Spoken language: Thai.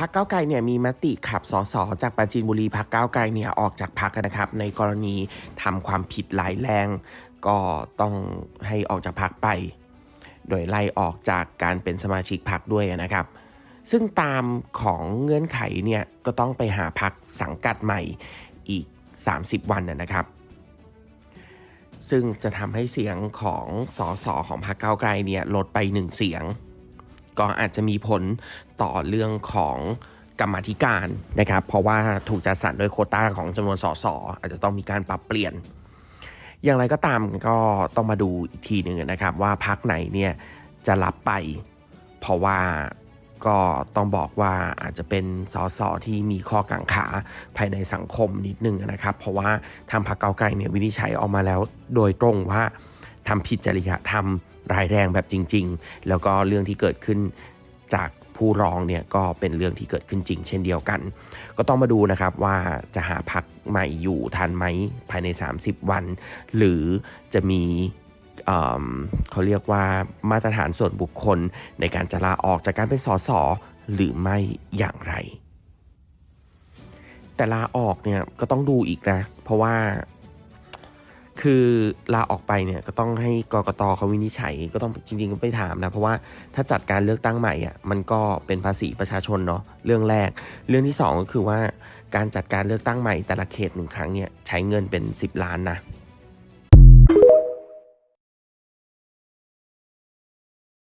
พักเก้าไกลเนี่ยมีมติขับสสจากปราจีนบุรีพักเก้าไกลเนี่ยออกจากพักนะครับ ในกรณีทำความผิดหลายแรง ก็ต้องให้ออกจากพักไป โดยไล่ออกจากการเป็นสมาชิกพักด้วยนะครับ ซึ่งตามของเงื่อนไขเนี่ยก็ต้องไปหาพักสังกัดใหม่อีก 30 วันนะนะครับซึ่งจะทำให้เสียงของสสของพรรคก้าวไกลเนี่ยลดไปหนึ่งเสียง ก็อาจจะมีผลต่อเรื่องของกรรมธิการนะครับ เพราะว่าถูกจัดสรรโดยโคต้าของจำนวนสสอาจจะต้องมีการปรับเปลี่ยน อย่างไรก็ตามก็ต้องมาดูอีกทีหนึ่งนะครับ ว่าพักไหนเนี่ยจะรับไป เพราะว่าก็ต้องบอกว่าอาจจะเป็นสสที่มีข้อกังขาภายในสังคมนิดนึงนะครับ เพราะว่าทางพรรคเก้าไกลเนี่ยวินิจฉัยออกมาแล้ว โดยตรงว่าทำผิดจริยธรรม รายแรงแบบจริง ๆ แล้วก็เรื่องที่เกิดขึ้นจากผู้ร้องเนี่ยก็เป็นเรื่องที่เกิดขึ้นจริง เช่นเดียวกัน ก็ต้องมาดูนะครับว่าจะหาพักใหม่อยู่ทันไหมภายใน 30 วัน หรือจะมีเเขาเรียกว่ามาตรฐานส่วนบุคคลในการจะลาออกจากการเป็นสสหรือไม่อย่างไร แต่ลาออกเนี่ยก็ต้องดูอีกนะ เพราะว่า คือลาออกไปเนี่ยก็ต้องให้กกตเขาวินิจฉัยก็ต้องจริงๆก็ไปถามนะเพราะว่าถ้าจัดการเลือกตั้งใหม่อะมันก็เป็นภาษีประชาชนเนาะเรื่องแรก เรื่องที่สองก็คือว่าการจัดการเลือกตั้งใหม่แต่ละเขตหนึ่งครั้งเนี่ยใช้เงินเป็น 10 ล้านนะ